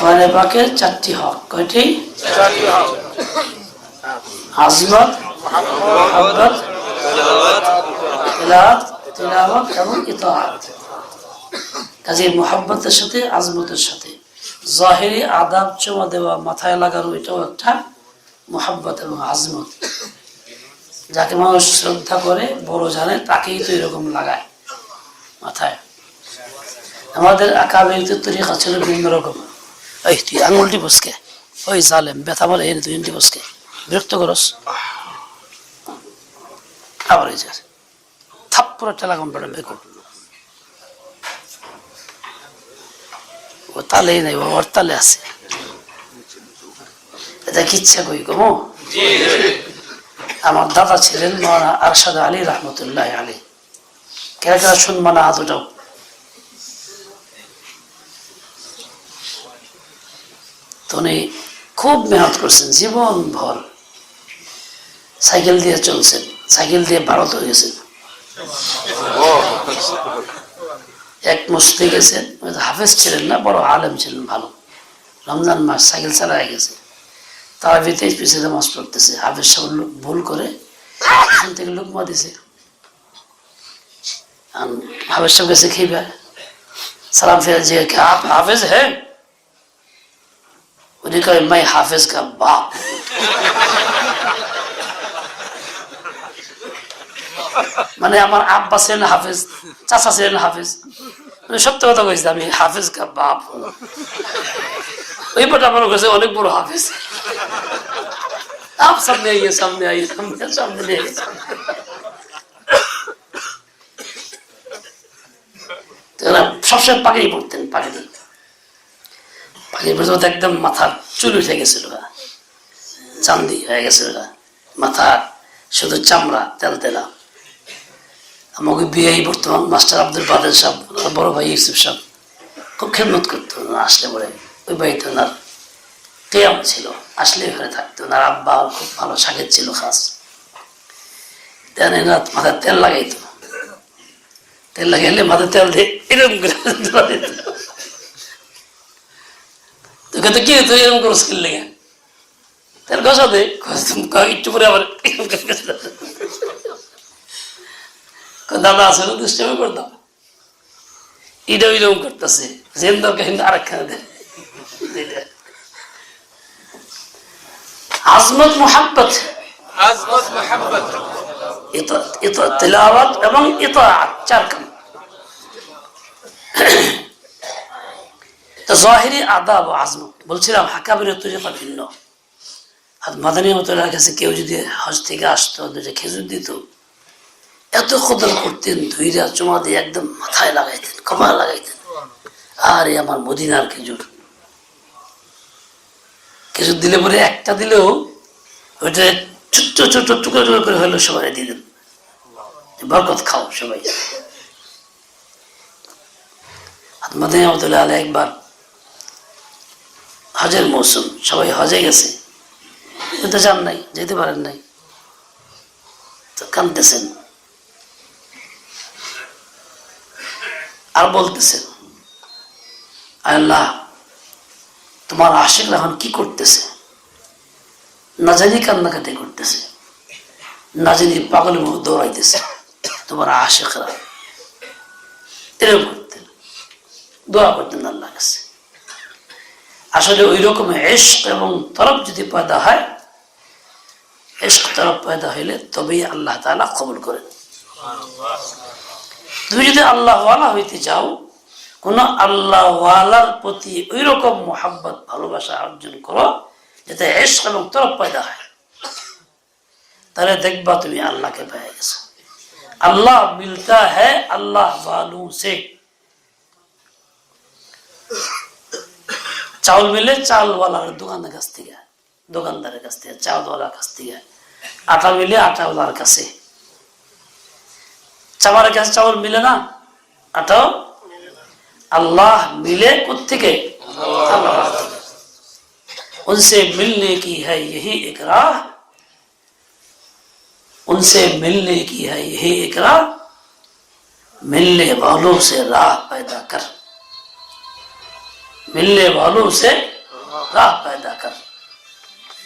কোরআনে পাকের চারটি হক। কয়টি? আজমত মহাব্বত তিলাওয়াত তিলাওয়াত এবং ইতাআত। কাজে মোহাব্বতের সাথে আজমতের সাথে। জাহেরি আদাব চমা দেওয়া মাথায় লাগানো এটাও একটা মোহাব্বত এবং আজমত। যাকে মানুষ শ্রদ্ধা করে বড় জানে তাকেই তো এরকম লাগায় মাথায়। আমাদের আকাবেরিতে তরিকা ছিল বিভিন্ন রকম। ওই তুই আঙুলটি বসকে ওই জালেম, ব্যথা বলে এনে তুই এনটি বসকে বিরক্ত করস? আবার এই যে কম্পাউন্ডে বেকুব। ও তালেই নাই ওর তালে আছে। এটা কি ইচ্ছা কই গো আমার দাদা ছিলেন মৌলানা আরশাদ আলী রহমতুল্লাহ আলী কেরা কেরা শুনবা না উঠাও? জীবনে খুব মেহনত করছেন, জীবন ভর। সাইকেল দিয়ে চলছেন, সাইকেল দিয়ে ভারত হয়ে গেছেন। এক মসজিদে গেছেন হাফেজ ছিলেন না, বড় আলেম ছিলেন, ভালো। রমজান মাস সাইকেল চালায় গেছে। তারা ভিতরে পিছিয়ে নামাজ পড়তেছে। হাফেজ সব লোক ভুল করে এখান থেকে লুকমা দিছে। হাফেজ সব গেছে খেয়ে সালাম ফেরা যে হাফেজ হ্যাঁ। उन्हें कहा मैं हाफिज का बाप মানে আমার আব্বা ছিলেন হাফিজ চাচা ছিলেন হাফিজ মানে সত্য কথা কইছি আমি হাফিজ কা বাপ ওই পটা আমার কাছে অনেক বড় হাফিজ आप सामने आइए सामने आइए सामने सामने आइए তো এরা সবসময় পাগড়ি পড়তেন পাগড়ি পড়তে একদম মাথার চুল উঠে গেছিল। চান্দি হয়ে গেছিল গা। মাথা, শুধু চামড়া, তেল তেলা আমাকে বিয়ে বর্তমান মাস্টার আব্দুল বাদের সাহেব বড় ভাই ইউসুফ সাহেব খুব খেদমত করতো আসলে পরে ওই বাড়িতে ওনার কেয়াম ছিল, আসলে ওখানে থাকতো ওনার আব্বা খুব ভালো শাকের ছিল, খাস তেল রাত মাথায় তেল লাগাইতো তেল লাগাইলে মাথায় তেল দিয়ে এরকম করে দিত। তো কি তুই এরকম করস কিনলে তাহলে গসা দে একটু পরে আবার দাদা আছে দুষ্টামি করতাম এটা ওইরকম করতেছে জেন দরকার কিন্তু আরেকখানে দেয় আজমত মোহাব্বত আজমত মোহাব্বত তেলাওয়াত এবং ইতাআত চার কাম আদাব ও আজমত বলছিলাম ভিন্ন। মাদানী মতলার কাছে কেউ যদি হজ থেকে আসতো দুটো খেজুর দিত, এত কদর করতেন, ধুইরা চুমা দিয়ে একদম মাথায় লাগাইতেন, কপাল লাগাইতেন। আরে আমার মদিনার খেজুর। খেজুর দিলে পরে একটা দিলেও ওইটা ছোট্ট ছোট্ট, টুকরো টুকরো করে হলো সবাই দিয়ে দেন। বরকত খাও সবাই। রহমতুল্লাহ আলাই একবার হজের মৌসুম, সবাই হজে গেছে। কিন্তু যান নাই, যেতে পারেন নাই। তো কানতেছেন আর বলতেছেন আল্লাহ, তোমার আশেকরা এখন কি করতেছে? না জানি কান্নাকাটি করতেছে, না জানি পাগলের মতো দৌড়াইতেছে, তোমার আশেকরা। এরকম করতেন। দোয়া করতেন আল্লাহ কাছে। আসলে ওই রকম এশক এবং তরফ যদি পয়দা হয় এশক তরফ পয়দা হইলে তবেই আল্লাহ তালা কবুল করেন। তুমি যদি আল্লাহওয়ালা হইতে চাও কোন আল্লাহওয়ালার প্রতি ওই রকম মোহাম্মত ভালোবাসা অর্জন করো, যাতে এশক এবং তরফ পয়দা হয়। তাহলে দেখবা তুমি আল্লাহকে পেয়ে গেছো। আল্লাহ মিলতা হ্যাঁ আল্লাহ বালু শেখ ملے چاول والا آٹا ملے آٹا چاول ملے نا اللہ ملے کتنے ان سے ملنے کی ہے یہی ایک راہ ان سے ملنے کی ہے یہی ایک را ملنے والوں سے راہ پیدا کر ملنے والوں سے راہ پیدا کر۔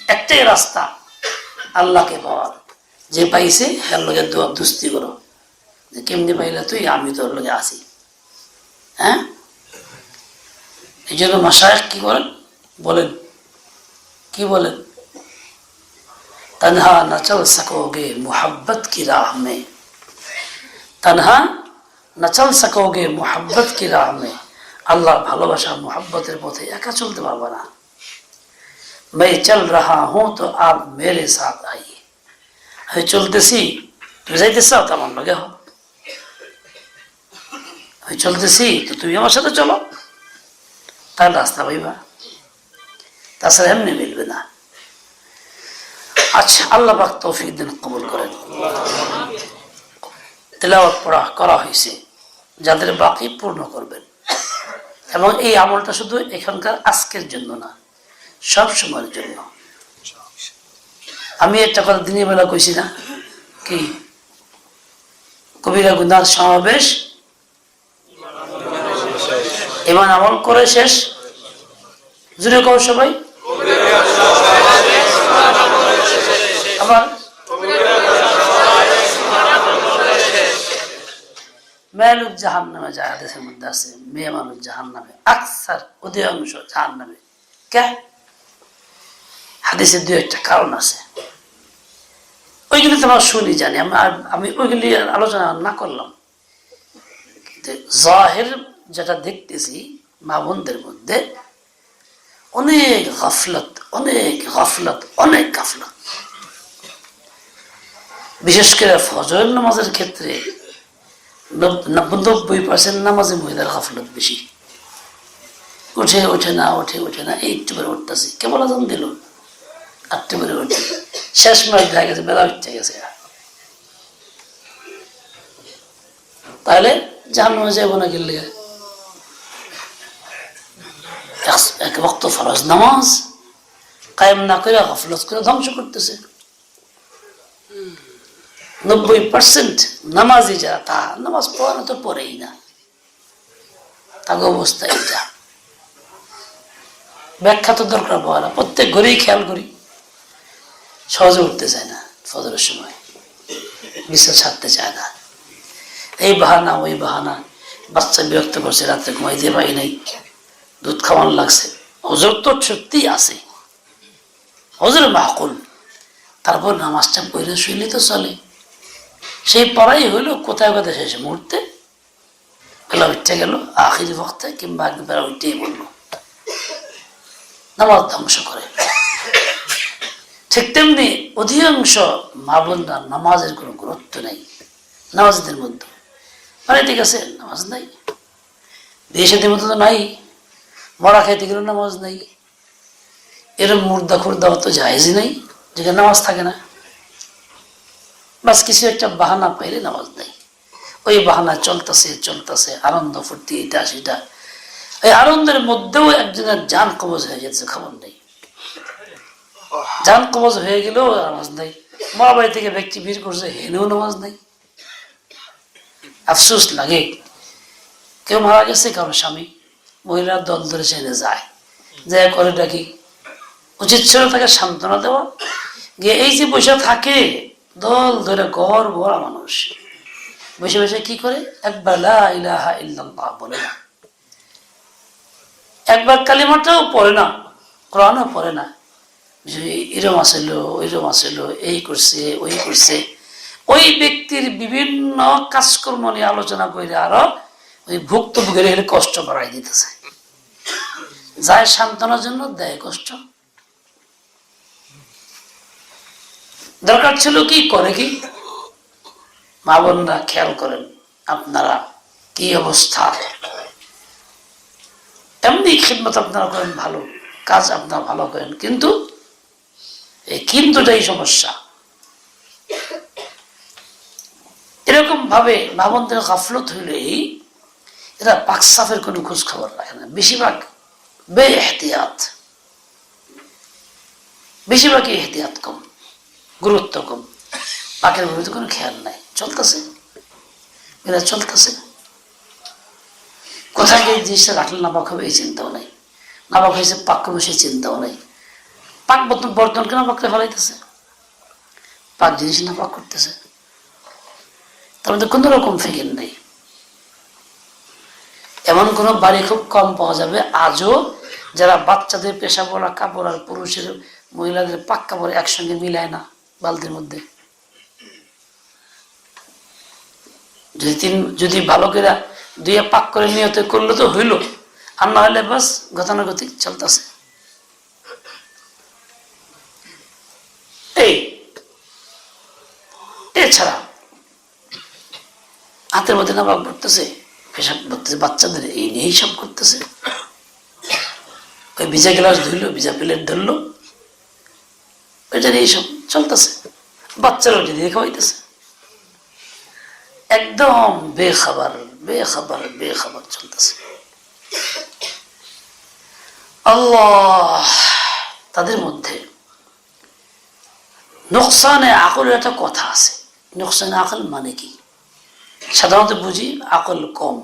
একটাই রাস্তা আল্লাহকে পাওয়ার যে পাইছে হ্যার লোকে দুস্তি করো যে কেমনি পাইলে তুই আমি তোর লোকে আছি হ্যাঁ এই জন্য মাসায় کی بولن؟ بولن۔ کی بولن؟ تنہا نہ چل سکو گے محبت کی راہ میں۔ تنہا نہ چل سکو گے محبت کی راہ میں۔ আল্লাহর ভালোবাসা মোহাব্বতের পথে একা চলতে পারবে না मैं चल रहा हूं तो आप मेरे साथ आइए আমি চলতেছি তুমি যাইতে চাও তো আমার লগে হও আমি চলতেছি তো তুমি আমার সাথে চলো তার রাস্তা পাইবা তাছাড়া এমনি মিলবে না আচ্ছা আল্লাহ পাক তৌফিক দিন কবুল করেন তেলাওয়াত পড়া করা হয়েছে যাদের বাকি পূর্ণ করবেন এবং এই আমলটা শুধু এখানকার আজকের জন্য না, সব সময়ের জন্য। আমি একটা কথা দিনের বেলা কইছি না, কি? কবিরা গুনার সমাবেশ? এবার আমল করে শেষ? জুড়ে কম সবাই। আবার মেয়েলুক জাহান নামে হাদিসের মধ্যে আছে মেয়ে মানুষ জাহান নামে আকসার অধিকাংশ জাহান নামে হাদিসের দু একটা কারণ আছে। ওইগুলি শুনি, জানি। আমি ওইগুলি আলোচনা না করলাম। কিন্তু জাহের যেটা দেখতেছি, মা বোনদের মধ্যে, অনেক গাফলত অনেক গাফলত অনেক গাফলত। বিশেষ করে ফজর নামাজের ক্ষেত্রে নব্বই পার্সেন্ট নামাজে মহিলার গাফলত বেশি। উঠে ওঠে না ওঠে ওঠে না এই একটু করে উঠতেছি। কেবল আজান দিল। আটটু করে উঠে। শেষ মাস দেখা গেছে, বেলা উঠতে গেছে। তাহলে জানো যাব না গেলে। এক বক্ত ফরজ নামাজ কায়েম না করে গফলত করে ধ্বংস করতেছে। নব্বই পার্সেন্ট নামাজি যারা, তা নামাজ পড়ানো তো পড়েই না। তাকে অবস্থা এটা ব্যাখ্যা তো দরকার পড়া না, প্রত্যেক ঘরেই খেয়াল করি। সহজে উঠতে চায় না ফজরের সময়। বিশ্বাস ছাড়তে চায় না। এই বাহানা, ওই বাহানা। বাচ্চা বিরক্ত করছে, রাত্রে ঘুমাই ঘুমাইতে পারি নাই। দুধ খাওয়ান লাগছে। হজর তো সত্যি আছে। হজর মাহকুল তারপর নামাজটা পড়ে শুইলে তো চলে। সেই পড়াই হইল কোথায় কোথায় শেষে মুহূর্তে। বেলা উঠতে গেল, আখির বক্তে কিংবা একদম বেলা উঠতেই বলল। নামাজ ধ্বংস করে। ঠিক তেমনি অধিকাংশ মা বোনরা নামাজের কোনো গুরুত্ব নেই, নামাজদের মধ্যে। মানে ঠিক আছে, নামাজ নাই। দেশের মতো তো নাই মরা খাইতে গেলে নামাজ নাই। এরম মুর্দা খুর্দা তো জাহেজই নাই, যেখানে নামাজ থাকে না। বাস কিছু একটা বাহানা পাইলে নামাজ নেই। ওই বাহানা চলতেছে চলতেছে, আনন্দ ফুর্তি, এটা, সেটা। এই আনন্দের মধ্যেও একজনের যান কবজ হয়ে যাচ্ছে খবর নেই। যান কবজ হয়ে গেলেও নামাজ নেই। মা বাড়ি থেকে ব্যক্তি ভিড় করছে হেনেও নামাজ নেই। আফসোস লাগে। কেউ মারা গেছে, কারও স্বামী। মহিলার দল ধরে সেনে যায়। যে করে ডাকি। উচিত ছিল তাকে সান্ত্বনা দেওয়া। গিয়ে এই যে বসে থাকে দল ধরে ঘর ভরা মানুষ। বসে বসে কি করে? একবার ইলাহা ইল্লাল্লাহ বলে না। একবার কালিমাটাও পড়ে না, কোরআনও পড়ে না। যে এরম আসিল ওইরম আসিল, এই করছে, ওই করছে। ওই ব্যক্তির বিভিন্ন কাজকর্ম নিয়ে আলোচনা করে আরও ওই ভুক্তভোগীর কষ্ট বাড়াই দিতেছে। যায় সান্ত্বনার জন্য দেয় কষ্ট। দরকার ছিল কি? করে কি? মা বোনরা খেয়াল করেন আপনারা কি অবস্থা। এমনি খিদমত আপনারা করেন ভালো, কাজ আপনারা ভালো করেন, কিন্তু এই কিন্তুটাই সমস্যা। এরকম ভাবে বাবনদের গাফলত হইলেই এরা পাকসাফের কোনো খোঁজ খবর রাখে না। বেশিরভাগ বে এহতিয়াত বেশিরভাগই এহতিয়াত কম। গুরুত্ব কম পাকের বিরুদ্ধে কোনো খেয়াল নাই। চলতেছে। এরা চলতেছে। কোথায় গিয়ে জিনিসটা রাখলে না পাক হবে, এই চিন্তাও নাই। নাপাক হয়েছে, পাক করব সে চিন্তাও নেই। পাক বর্তন বর্তন কেন পাকতে ফেলাইতেছে। পাক জিনিস না পাক করতেছে। তার মধ্যে কোনো রকম ফিকির নেই। এমন কোনো বাড়ি খুব কম পাওয়া যাবে। আজও যারা বাচ্চাদের পেশা পড়া, কাপড় আর পুরুষের মহিলাদের পাক কাপড় একসঙ্গে মিলায় না। বালতির মধ্যে। যদি যদি ভালো করে দুইয়ে পাক করে নিয়ত করলে তো হইল। আর না হলে বাস গতানুগতিক চলতেছে। এই, এছাড়া হাতের মধ্যে নামাক পড়তেছে, পেশাব করতেছে বাচ্চাদের এই নিয়েই সব করতেছে। ওই ভিজা গ্লাস ধুইলো ভিজা প্লেট ধরলো। ওইটা নিয়েই সব চলতেছে। বাচ্চারা ওইটা দিয়ে খাওয়াইতেছে একদম বেখাবার বেখাবার বেখাবার চলতেছে। আল্লাহ তাদের মধ্যে নোকসানে আকলের একটা কথা আছে। নোকসানে আকল মানে কি? সাধারণত বুঝি আকল কম।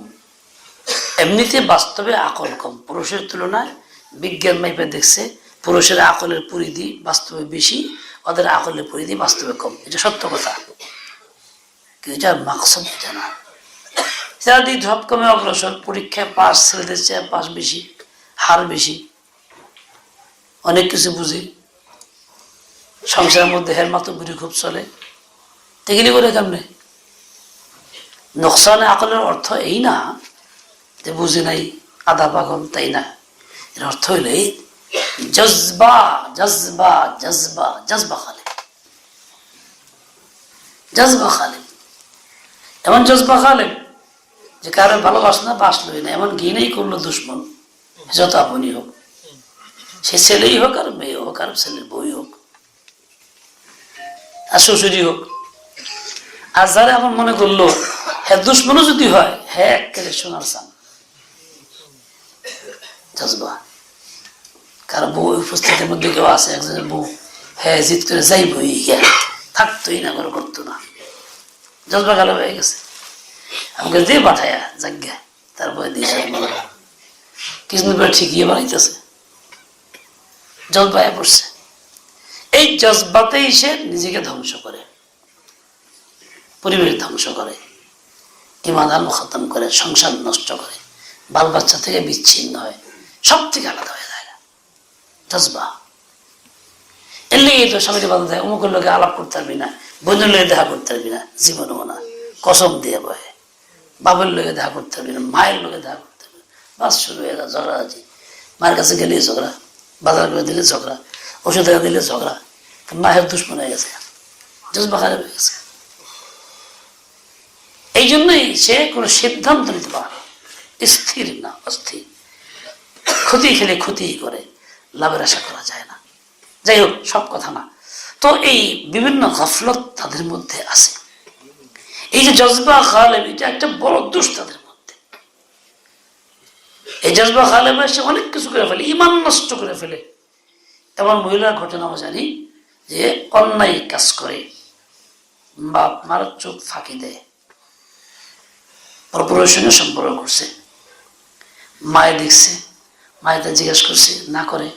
এমনিতে বাস্তবে আকল কম। পুরুষের তুলনায় বিজ্ঞান মাইপে দেখছে পুরুষের আকলের পরিধি বাস্তবে বেশি ওদের আকলের পরিধি বাস্তবে কম। এটা সত্য কথা। কিন্তু এটার মাকসদ এটা না। যারা দিক ধপ কমে অগ্রসর, পরীক্ষায় পাস ছেলেদের চেয়ে পাস বেশি, হার বেশি। অনেক কিছু বুঝি। সংসারের মধ্যে হের মাত্র বুড়ি খুব চলে। তেগিলি করে কেমনে? নোকসানে আকলের অর্থ এই না যে বুঝি নাই, আধা পাগল, তাই না? এর অর্থ হইল এই জজবা জজবা জজবা জজবা খালে। জজবা খালে। এমন জজবা খালে যে কারও ভালোবাসনা বাসলই না। এমন ঘিনেই করল দুশ্মন, যত আপনি হোক। সে ছেলেই হোক আর মেয়ে হোক, আর ছেলের বই হোক, আর শ্বশুরই হোক। আর যারা আমার মনে করল হ্যাঁ দুশ্মনও যদি হয় হ্যাঁ একেবারে সোনার চান জজবা। কারও বউ উপস্থিতির মধ্যে কেউ আছে একজনের বউ হ্যাঁ জিত করে যাইব ইয়া থাকতোই না করে করতো না। জজবা গেল হয়ে গেছে। আমাকে দিয়ে পাঠায়া যাজ্ঞা তারপরে দিয়েছে কিছুদিন পরে ঠিকই বানাইতেছে। জজবায় পড়ছে এই জজবাতেই সে নিজেকে ধ্বংস করে। পরিবেশ ধ্বংস করে। ইমাদান খতম করে, সংসার নষ্ট করে। বাল বাচ্চা থেকে বিচ্ছিন্ন হয়। সব থেকে আলাদা হয়ে। জজবা এর লেগে তো স্বামীকে বাধা দেয় অমুকের লোকে আলাপ করতে পারবি না বোনের লোকে দেখা করতে পারবি না, জীবনও না, কসম দিয়ে বয়ে। বাবার লোকে দেখা করতে পারবি না, মায়ের লোকে দেখা করতে পারবি বাস শুরু হয়ে গেল ঝগড়াঝাটি মায়ের কাছে গেলে ঝগড়া, বাজার করে দিলে ঝগড়া, ওষুধ দিলে ঝগড়া। মায়ের দুশ্মন হয়ে গেছে। জজবা খারাপ হয়ে গেছে। এই জন্যই সে কোনো সিদ্ধান্ত নিতে পারে স্থির না, অস্থির। ক্ষতি খেলে ক্ষতি করে। লাভের আশা করা যায় না। যাই হোক সব কথা না। তো এই বিভিন্ন গফলত তাদের মধ্যে আছে। এই যে জজবা খালেব এটা একটা বড় দোষ তাদের মধ্যে। এই জজবা খালেব এসে অনেক কিছু করে ফেলে, ইমান নষ্ট করে ফেলে। এমন মহিলার ঘটনাও জানি যে অন্যায় কাজ করে। বাপ চোখ ফাঁকি দেয়। সঙ্গে সম্পর্ক করছে। মায়ে দেখছে। মায়ের জিজ্ঞেস করছে, না করে।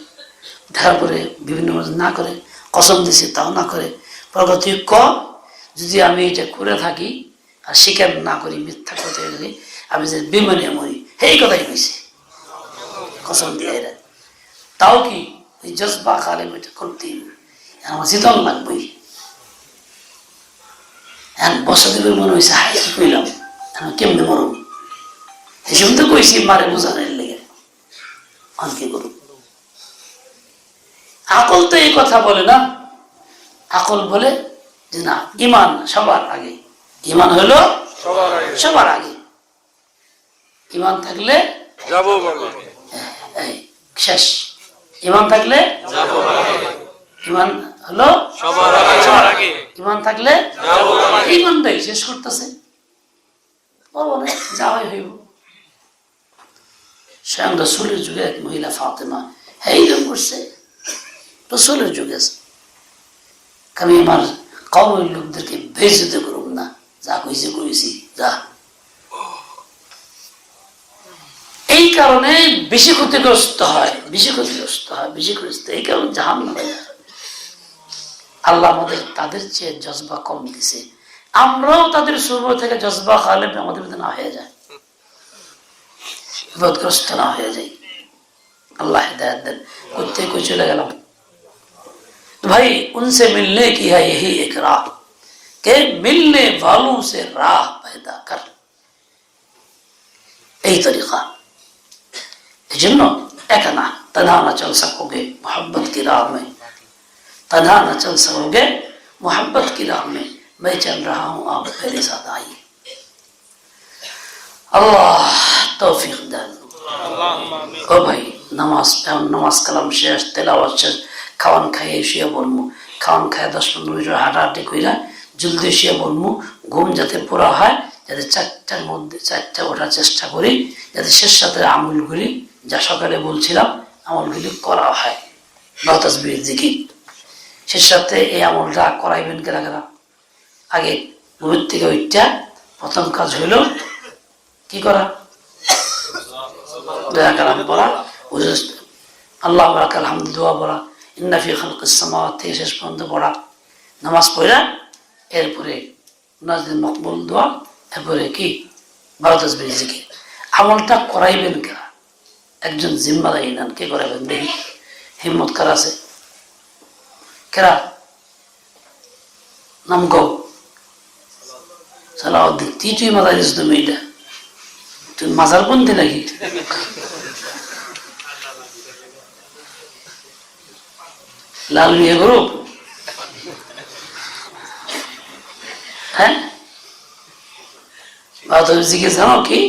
দেখার পরে বিভিন্ন না করে। কসম দিছে, তাও না করে। পরে তুই ক? যদি আমি এটা করে থাকি, আর স্বীকার না করি, মিথ্যা কথা করি আমি যে বিমানে মরি। এই কথাই কইছে। কসম দিয়ে এরা। তাও কি ওই জজবা খালে এটা করতেই হবে। আমার শীতল লাগবেই বসা দেবে মনে হয়েছে হাই কইলাম? আমি কেমনে মরম? হিসেব তো কইছি, মারে বোঝানোর কি করব? আকল তো এই কথা বলে না। আকল বলে যে না ইমান সবার আগে। ইমান হলো সবার আগে। ইমান থাকলে যাব শেষ। ইমান থাকলে ইমান হলো সবার আগে ইমান থাকলে যাব ইমান দেয় শেষ করতেছে। বলব না যা হয় হইব। স্বয়ং রসুলের যুগে এক মহিলা ফাতেমা হ্যাঁ করছে রসুলের যুগে আমি আমার কমের লোকদেরকে বেজতে করুন না যা কইছে কইছি যা এই কারণে বেশি ক্ষতিগ্রস্ত হয় বেশি ক্ষতিগ্রস্ত হয় বেশি ক্ষতিগ্রস্ত এই কারণে জাহান আল্লাহ আমাদের তাদের চেয়ে জজবা কম দিছে আমরাও তাদের শুরু থেকে জজবা খালে আমাদের মধ্যে না হয়ে যায় বিপদগ্রস্ত না হয়ে যাই اللہ ہدایت دن کتے کو چلے گلا تو بھائی، ان سے ملنے کی ہے یہی ایک راہ کہ ملنے والوں سے راہ پیدا کر۔ এই طریقہ۔ এই জন্য একা না تنہا نہ چل سکو گے محبت کی راہ میں۔ تنہا نہ چل سکو گے محبت کی راہ میں۔ میں چل رہا ہوں، آپ پہلے ساتھ آئیے۔ আল্লাহ, তৌফিক দেন। ও ভাই, নামাজ নামাজ কালাম শেষ তেল তেলাওয়াজ শেষ, খাওয়ান খাইয়ে শুয়ে বলব খাওয়ান খাইয়ে দশ পনেরো মিনিট হাঁটাহাঁটি কইরা জলদি শুয়ে বলব ঘুম যাতে পুরা হয়, যাতে চারটার মধ্যে, চারটা ওঠার চেষ্টা করি, যাতে শেষ সাথে আমলগুলি যা সকালে বলছিলাম, আমলগুলি করা হয়। নতাজবির দিকে শেষ সাথে এই আমলটা করাইবেন কেনা কেনা আগে নবীর থেকে ওইটা প্রথম কাজ হইল কি করা? কালাম ওজস- আল্লাহ বারাক আলহামদু দোয়া পড়া ইন্নাফি খালকিস সামাওয়াত থেকে শেষ পর্যন্ত পড়া। নামাজ পড়া, এরপরে নাজদিন মকবুল দোয়া, এরপরে কি? তসবির জিকির। আমলটা করাইবেন কেনা একজন জিম্মাদারি নেন কে করাবেন দেখি, হিম্মত কার আছে? কেরা? নাম গো সালাউদ্দিন। তুই তুই মাদারিস তুমি এটা। তুই মাজার বন্ধি নাকি লাল বিয়ে গ্রুপ হ্যাঁ? জানো কি?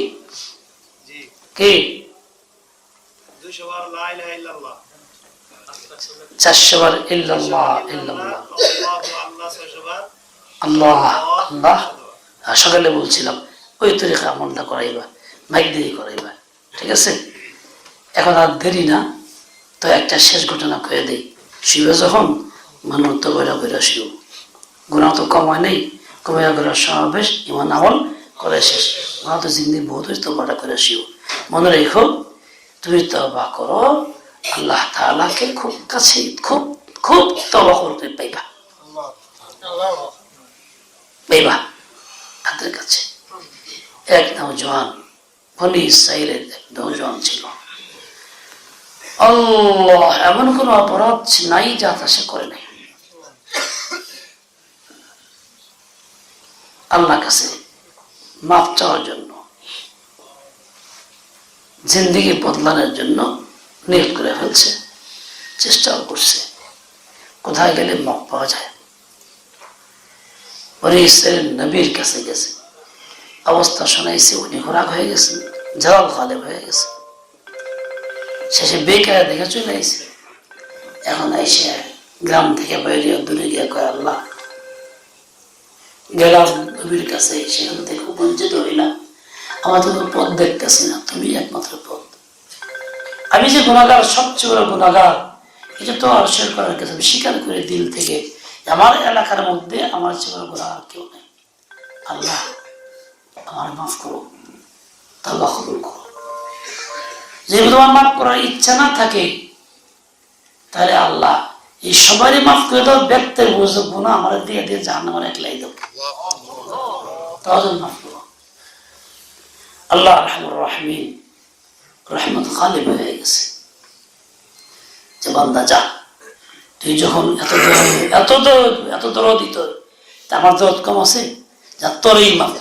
চারশো বার ইল্লাল্লাহ। ইল্লাল্লাহ আল্লাহ আল্লাহ আল্লাহ সকালে বলছিলাম ওই তরিকা আমলটা করাইবা। মাইক দিয়ে করাইবা ঠিক আছে? এখন আর দেরি না, তো একটা শেষ ঘটনা কয়ে দেই। শিবে যখন? মানুষ তো বইরা বইরা শিব গুণা তো কম হয় নেই কমিয়া করে সমাবেশ, ইমান আমল করে শেষ। গুণা তো জিন্দি বহুত তো বড়া করে শিব মনে রেখো, তুমি তবা করো, আল্লাহ তাআলাকে খুব কাছে, খুব খুব তবা করতে পাইবা। পাইবা? হাতের কাছে। এক নৌজওয়ান বনি ইসরায়েলের নৌজওয়ান ছিল। আল্লাহ, এমন কোন অপরাধ নাই যা তা সে করে নাই। আল্লাহ কাছে মাপ চাওয়ার জন্য, জিন্দিগি বদলানোর জন্য নিয়োগ করে ফেলছে, চেষ্টাও করছে। কোথায় গেলে মাপ পাওয়া যায়? বনি ইসরায়েল নবীর কাছে গেছে। অবস্থা শোনাইছে উনি খোরাক হয়ে গেছেন জল খালেব হয়ে গেছে শেষে বেকার দেখে চলে আইছে। এখন এসে গ্রাম থেকে বাইরে দূরে গিয়ে কয়, আল্লাহ, গেলাম নবীর কাছে, সেখান থেকে বঞ্চিত হইলাম। আমার তো পথ দেখতেছি না, তুমি একমাত্র পথ। আমি যে গুণাগার, সবচেয়ে বড় গুণাগার, এটা তো শেয়ার করার কাছে আমি স্বীকার করে দিল থেকে, আমার এলাকার মধ্যে আমার চেয়ে বড় গুণাগার কেউ নেই। আল্লাহ আমার মাফ করো। কবুল করো। যদি তোমার মাফ করার ইচ্ছা না থাকে, তাহলে আল্লাহ এই সবারই মাফ করে দাও আমার দিয়ে দিয়ে জাহান আমার একলাই তাহলে মাফ করো। আল্লাহ রহমুর রহমিন রহমত হয়ে গেছে। যে বান্দা যা, তুই যখন এত এত এত দরদ দিত আমার দরদ কম আছে, যা তোরই মাফ।